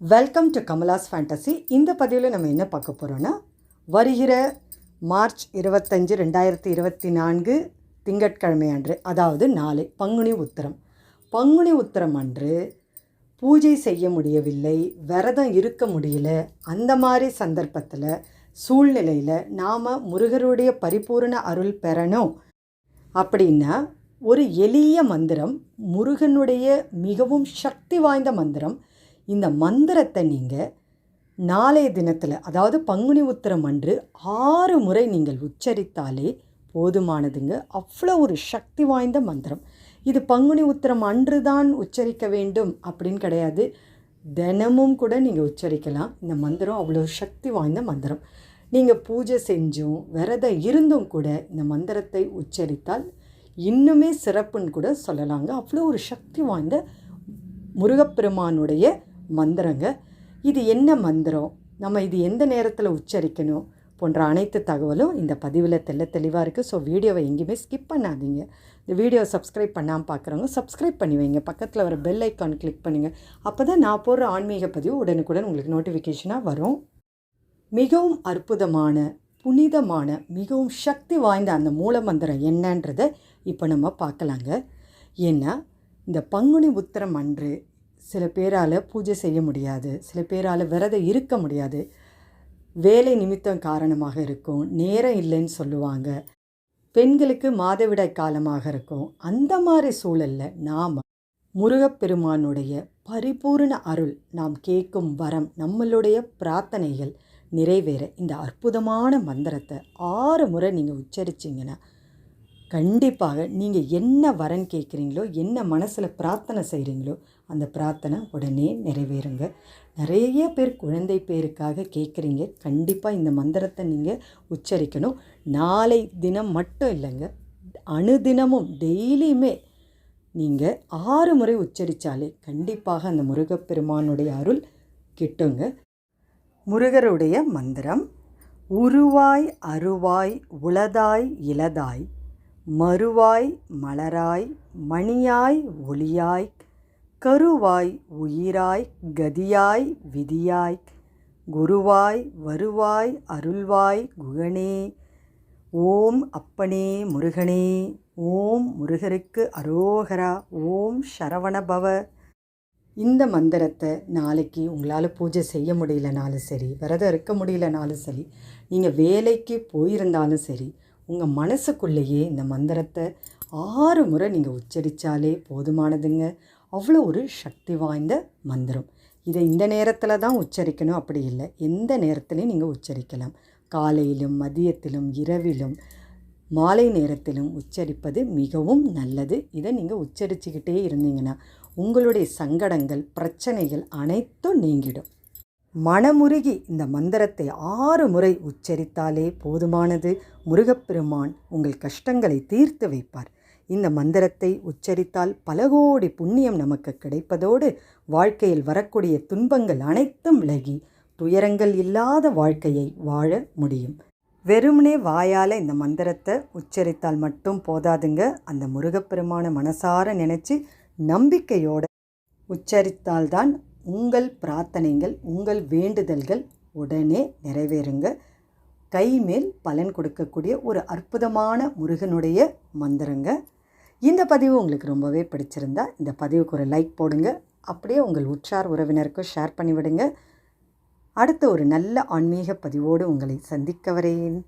Welcome to Kamala's fantasy இந்த பதிவில் நம்ம என்ன பார்க்க போகிறோன்னா வருகிற மார்ச் இருபத்தஞ்சு ரெண்டாயிரத்தி இருபத்தி நான்கு திங்கட்கிழமை அன்று அதாவது நாளை பங்குனி உத்திரம். பங்குனி உத்திரம் அன்று பூஜை செய்ய முடியவில்லை விரதம் இருக்க முடியல அந்த மாதிரி சந்தர்ப்பத்தில் சூழ்நிலையில் நாம் முருகருடைய பரிபூரண அருள் பெறணும். அப்படின்னா ஒரு எளிய மந்திரம் முருகனுடைய மிகவும் சக்தி வாய்ந்த மந்திரம். இந்த மந்திரத்தை நீங்கள் நாளைய தினத்தில் அதாவது பங்குனி உத்திரம் அன்று ஆறு முறை நீங்கள் உச்சரித்தாலே போதுமானதுங்க. அவ்வளோ ஒரு சக்தி வாய்ந்த மந்திரம். இது பங்குனி உத்திரம் அன்று தான் உச்சரிக்க வேண்டும் அப்படின்னு கிடையாது. தினமும் கூட நீங்கள் உச்சரிக்கலாம். இந்த மந்திரம் அவ்வளோ சக்தி வாய்ந்த மந்திரம். நீங்கள் பூஜை செஞ்சும் விரதம் இருந்தும் கூட இந்த மந்திரத்தை உச்சரித்தால் இன்னுமே சிறப்புன்னு கூட சொல்லலாங்க. அவ்வளோ ஒரு சக்தி வாய்ந்த முருகப்பெருமானுடைய மந்திரங்க. இது என்ன மந்திரம்? நம்ம இது எந்த நேரத்தில் உச்சரிக்கணும் போன்ற அனைத்து தகவலும் இந்த பதிவில் தெல்ல தெளிவாக இருக்குது ஸோ வீடியோவை எங்கேயுமே ஸ்கிப் பண்ணாதீங்க. இந்த வீடியோவை சப்ஸ்கிரைப் பண்ணாமல் பார்க்குறவங்க சப்ஸ்கிரைப் பண்ணி வைங்க. பக்கத்தில் வர பெல் ஐக்கான் கிளிக் பண்ணுங்கள் அப்போ தான் நான் போடுற ஆன்மீக பதிவு உடனுக்குடன் உங்களுக்கு நோட்டிஃபிகேஷனாக வரும். மிகவும் அற்புதமான புனிதமான மிகவும் சக்தி வாய்ந்த அந்த மூல மந்திரம் என்னன்றதை இப்போ நம்ம பார்க்கலாங்க. ஏன்னா இந்த பங்குனி உத்திரம் அன்று சில பேரால் பூஜை செய்ய முடியாது சில பேரால் விரதம் இருக்க முடியாது. வேலை நிமித்தம் காரணமாக இருக்கும் நேரம் இல்லைன்னு சொல்லுவாங்க. பெண்களுக்கு மாதவிடாய் காலமாக இருக்கும். அந்த மாதிரி சூழலில் நாம் முருகப்பெருமானுடைய பரிபூர்ண அருள் நாம் கேட்கும் வரம் நம்மளுடைய பிரார்த்தனைகள் நிறைவேற. இந்த அற்புதமான மந்திரத்தை ஆறு முறை நீங்கள் உச்சரிச்சிங்கன்னா கண்டிப்பாக நீங்கள் என்ன வரன் கேட்குறீங்களோ என்ன மனசில் பிரார்த்தனை செய்கிறீங்களோ அந்த பிரார்த்தனை உடனே நிறைவேறுங்க. நிறைய பேர் குழந்தை பேருக்காக கேட்குறீங்க. கண்டிப்பாக இந்த மந்திரத்தை நீங்கள் உச்சரிக்கணும். நாளை தினம் மட்டும் இல்லைங்க அணுதினமும் டெய்லியுமே நீங்கள் ஆறு முறை உச்சரித்தாலே கண்டிப்பாக அந்த முருகப்பெருமானுடைய அருள் கிட்டுங்க. முருகருடைய மந்திரம் உருவாய் அருவாய் உளதாய் இலதாய் மறுவாய் மலராய் மணியாய் ஒளியாய் கருவாய் உயிராய் கதியாய் விதியாய் குருவாய் வருவாய் அருள்வாய் குகனே ஓம் அப்பனே முருகனே ஓம் முருகருக்கு அரோகரா ஓம் சரவணபவ இந்த மந்திரத்தை நாளைக்கு உங்களால் பூஜை செய்ய முடியலனாலும் சரி விரதம் இருக்க முடியலனாலும் சரி நீங்கள் வேலைக்கு போயிருந்தாலும் சரி உங்கள் மனசுக்குள்ளேயே இந்த மந்திரத்தை ஆறு முறை நீங்கள் உச்சரித்தாலே போதுமானதுங்க. அவ்வளோ ஒரு சக்தி வாய்ந்த மந்திரம். இதை இந்த நேரத்தில் தான் உச்சரிக்கணும் அப்படி இல்லை. எந்த நேரத்துலையும் நீங்கள் உச்சரிக்கலாம். காலையிலும் மதியத்திலும் இரவிலும் மாலை நேரத்திலும் உச்சரிப்பது மிகவும் நல்லது. இதை நீங்கள் உச்சரிச்சுக்கிட்டே இருந்தீங்கன்னா உங்களுடைய சங்கடங்கள் பிரச்சனைகள் அனைத்தும் நீங்கிடும். மனமுருகி இந்த மந்திரத்தை ஆறு முறை உச்சரித்தாலே போதுமானது. முருகப்பெருமான் உங்கள் கஷ்டங்களை தீர்த்து வைப்பார். இந்த மந்திரத்தை உச்சரித்தால் பல கோடி புண்ணியம் நமக்கு கிடைப்பதோடு வாழ்க்கையில் வரக்கூடிய துன்பங்கள் அனைத்தும் விலகி துயரங்கள் இல்லாத வாழ்க்கையை வாழ முடியும். வெறுமனே வாயால் இந்த மந்திரத்தை உச்சரித்தால் மட்டும் போதாதுங்க. அந்த முருகப்பெருமான மனசார நினச்சி நம்பிக்கையோடு உச்சரித்தால்தான் உங்கள் பிரார்த்தனைகள் உங்கள் வேண்டுதல்கள் உடனே நிறைவேறுங்க. கைமேல் பலன் கொடுக்கக்கூடிய ஒரு அற்புதமான முருகனுடைய மந்திரங்க. இந்த பதிவு உங்களுக்கு ரொம்பவே பிடிச்சிருந்தா இந்த பதிவுக்கு ஒரு லைக் போடுங்க. அப்படியே உங்கள் உற்றார் உறவினருக்கும் ஷேர் பண்ணிவிடுங்க. அடுத்த ஒரு நல்ல ஆன்மீக பதிவோடு உங்களை சந்திக்க வரேன்.